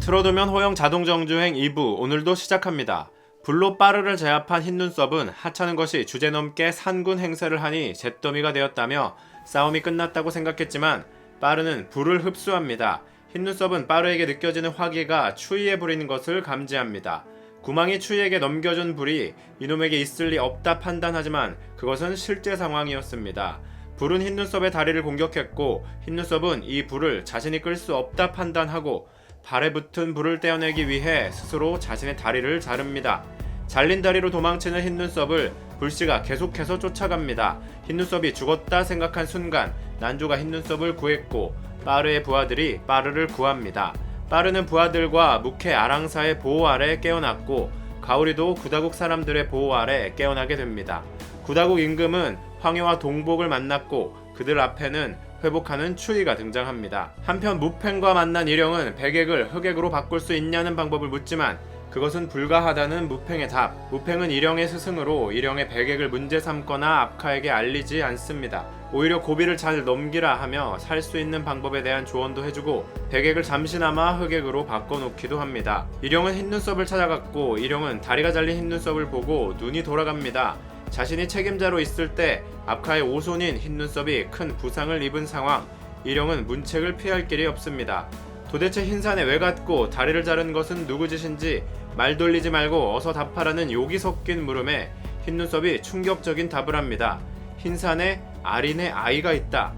틀어두면 호영 자동 정주행 2부 오늘도 시작합니다. 불로 빠르를 제압한 흰눈썹은 하찮은 것이 주제 넘게 산군 행세를 하니 잿더미가 되었다며 싸움이 끝났다고 생각했지만 빠르는 불을 흡수합니다. 흰눈썹은 빠르에게 느껴지는 화기가 추위에 부리는 것을 감지합니다. 구망이 추위에게 넘겨준 불이 이놈에게 있을 리 없다 판단하지만 그것은 실제 상황이었습니다. 불은 흰눈썹의 다리를 공격했고 흰눈썹은 이 불을 자신이 끌 수 없다 판단하고 발에 붙은 불을 떼어내기 위해 스스로 자신의 다리를 자릅니다. 잘린 다리로 도망치는 흰 눈썹을 불씨가 계속해서 쫓아갑니다. 흰 눈썹이 죽었다 생각한 순간 난조가 흰 눈썹을 구했고 빠르의 부하들이 빠르를 구합니다. 빠르는 부하들과 묵해 아랑사의 보호 아래 깨어났고 가오리도 구다국 사람들의 보호 아래 깨어나게 됩니다. 구다국 임금은 황해와 동복을 만났고 그들 앞에는 회복하는 추위가 등장합니다. 한편 무팽과 만난 일영은 백액을 흑액으로 바꿀 수 있냐는 방법을 묻지만 그것은 불가하다는 무팽의 답. 무팽은 일영의 스승으로 일영의 백액을 문제 삼거나 압카에게 알리지 않습니다. 오히려 고비를 잘 넘기라 하며 살 수 있는 방법에 대한 조언도 해주고 백액을 잠시나마 흑액으로 바꿔놓기도 합니다. 일영은 흰눈썹을 찾아갔고 일영은 다리가 잘린 흰눈썹을 보고 눈이 돌아갑니다. 자신이 책임자로 있을 때 압카의 오손인 흰눈썹이 큰 부상을 입은 상황. 일영은 문책을 피할 길이 없습니다. 도대체 흰산에 왜 갔고 다리를 자른 것은 누구 짓인지 말 돌리지 말고 어서 답하라는 욕이 섞인 물음에 흰눈썹이 충격적인 답을 합니다. 흰산에 아린의 아이가 있다.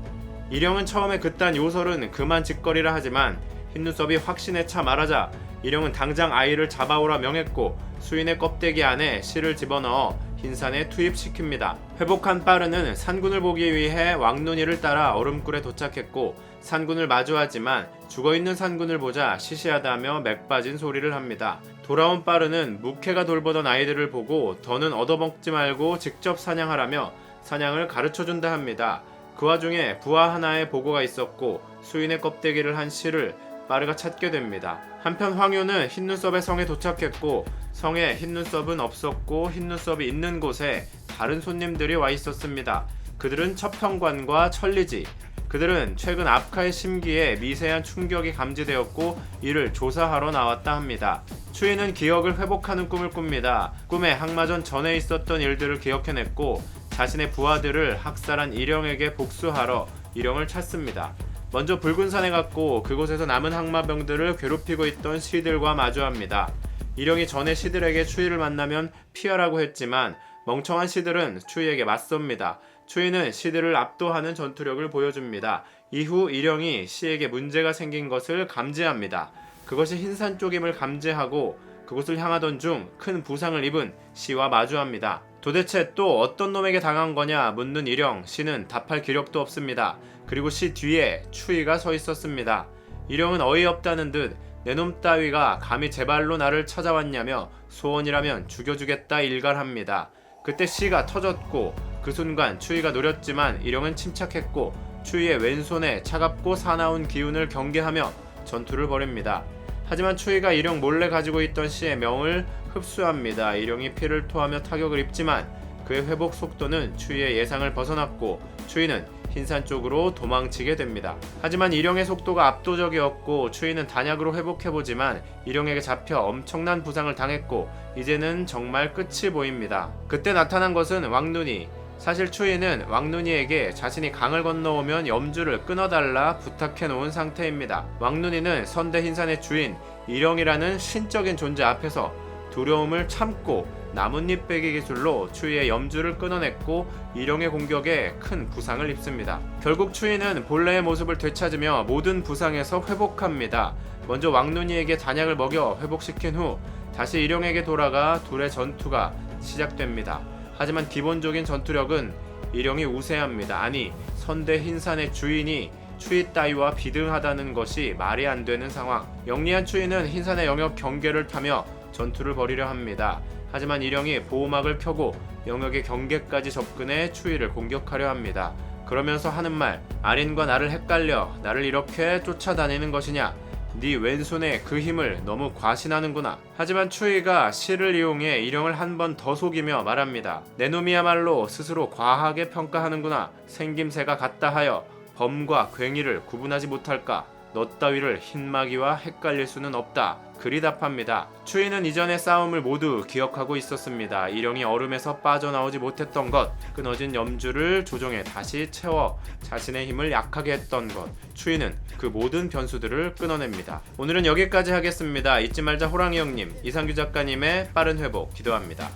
일영은 처음에 그딴 요설은 그만 짓거리라 하지만 흰눈썹이 확신에 차 말하자 일영은 당장 아이를 잡아오라 명했고 수인의 껍데기 안에 실을 집어넣어 흰산에 투입시킵니다. 회복한 빠르는 산군을 보기 위해 왕눈이를 따라 얼음굴에 도착했고 산군을 마주하지만 죽어있는 산군을 보자 시시하다며 맥 빠진 소리를 합니다. 돌아온 빠르는 묵해가 돌보던 아이들을 보고 더는 얻어먹지 말고 직접 사냥하라며 사냥을 가르쳐준다 합니다. 그 와중에 부하 하나의 보고가 있었고 수인의 껍데기를 한 실을 빠르가 찾게 됩니다. 한편 황효는 흰눈썹의 성에 도착했고 성에 흰눈썹은 없었고 흰눈썹이 있는 곳에 다른 손님들이 와 있었습니다. 그들은 첩평관과 천리지. 그들은 최근 압카의 심기에 미세한 충격이 감지되었고 이를 조사하러 나왔다 합니다. 추이는 기억을 회복하는 꿈을 꿉니다. 꿈에 항마전 전에 있었던 일들을 기억해냈고 자신의 부하들을 학살한 일영에게 복수하러 일영을 찾습니다. 먼저 붉은 산에 갔고 그곳에서 남은 항마병들을 괴롭히고 있던 시들과 마주합니다. 일영이 전에 시들에게 추이를 만나면 피하라고 했지만 멍청한 시들은 추이에게 맞섭니다. 추이는 시들을 압도하는 전투력을 보여줍니다. 이후 일영이 시에게 문제가 생긴 것을 감지합니다. 그것이 흰산 쪽임을 감지하고 그곳을 향하던 중 큰 부상을 입은 시와 마주합니다. 도대체 또 어떤 놈에게 당한 거냐 묻는 일영 시는 답할 기력도 없습니다. 그리고 시 뒤에 추이가 서 있었습니다. 일영은 어이없다는 듯 내놈 따위가 감히 제 발로 나를 찾아왔냐며 소원이라면 죽여주겠다 일갈합니다. 그때 시가 터졌고 그 순간 추이가 노렸지만 일영은 침착했고 추이의 왼손에 차갑고 사나운 기운을 경계하며 전투를 벌입니다. 하지만 추이가 일영 몰래 가지고 있던 시의 명을 흡수합니다. 일영이 피를 토하며 타격을 입지만 그의 회복 속도는 추이의 예상을 벗어났고 추이는 흰산 쪽으로 도망치게 됩니다. 하지만 일영의 속도가 압도적이었고 추이는 단약으로 회복해보지만 일영에게 잡혀 엄청난 부상을 당했고 이제는 정말 끝이 보입니다. 그때 나타난 것은 왕눈이 사실 추이는 왕눈이에게 자신이 강을 건너오면 염주를 끊어달라 부탁해 놓은 상태입니다. 왕눈이는 선대 흰산의 주인 일영이라는 신적인 존재 앞에서 두려움을 참고 나뭇잎 빼기 기술로 추이의 염주를 끊어냈고 일영의 공격에 큰 부상을 입습니다. 결국 추이는 본래의 모습을 되찾으며 모든 부상에서 회복합니다. 먼저 왕눈이에게 단약을 먹여 회복시킨 후 다시 일영에게 돌아가 둘의 전투가 시작됩니다. 하지만 기본적인 전투력은 일영이 우세합니다. 아니 선대 흰산의 주인이 추위 따위와 비등하다는 것이 말이 안 되는 상황. 영리한 추위는 흰산의 영역 경계를 타며 전투를 벌이려 합니다. 하지만 일영이 보호막을 켜고 영역의 경계까지 접근해 추위를 공격하려 합니다. 그러면서 하는 말, 아린과 나를 헷갈려 나를 이렇게 쫓아다니는 것이냐? 네 왼손에 그 힘을 너무 과신하는구나. 하지만 추이가 시를 이용해 일영을 한 번 더 속이며 말합니다. 내 놈이야말로 스스로 과하게 평가하는구나. 생김새가 같다 하여 범과 괭이를 구분하지 못할까? 너 따위를 흰마기와 헷갈릴 수는 없다. 그리 답합니다. 추인은 이전의 싸움을 모두 기억하고 있었습니다. 일영이 얼음에서 빠져나오지 못했던 것, 끊어진 염주를 조종해 다시 채워 자신의 힘을 약하게 했던 것, 추인은 그 모든 변수들을 끊어냅니다. 오늘은 여기까지 하겠습니다. 잊지 말자 호랑이 형님, 이상규 작가님의 빠른 회복 기도합니다.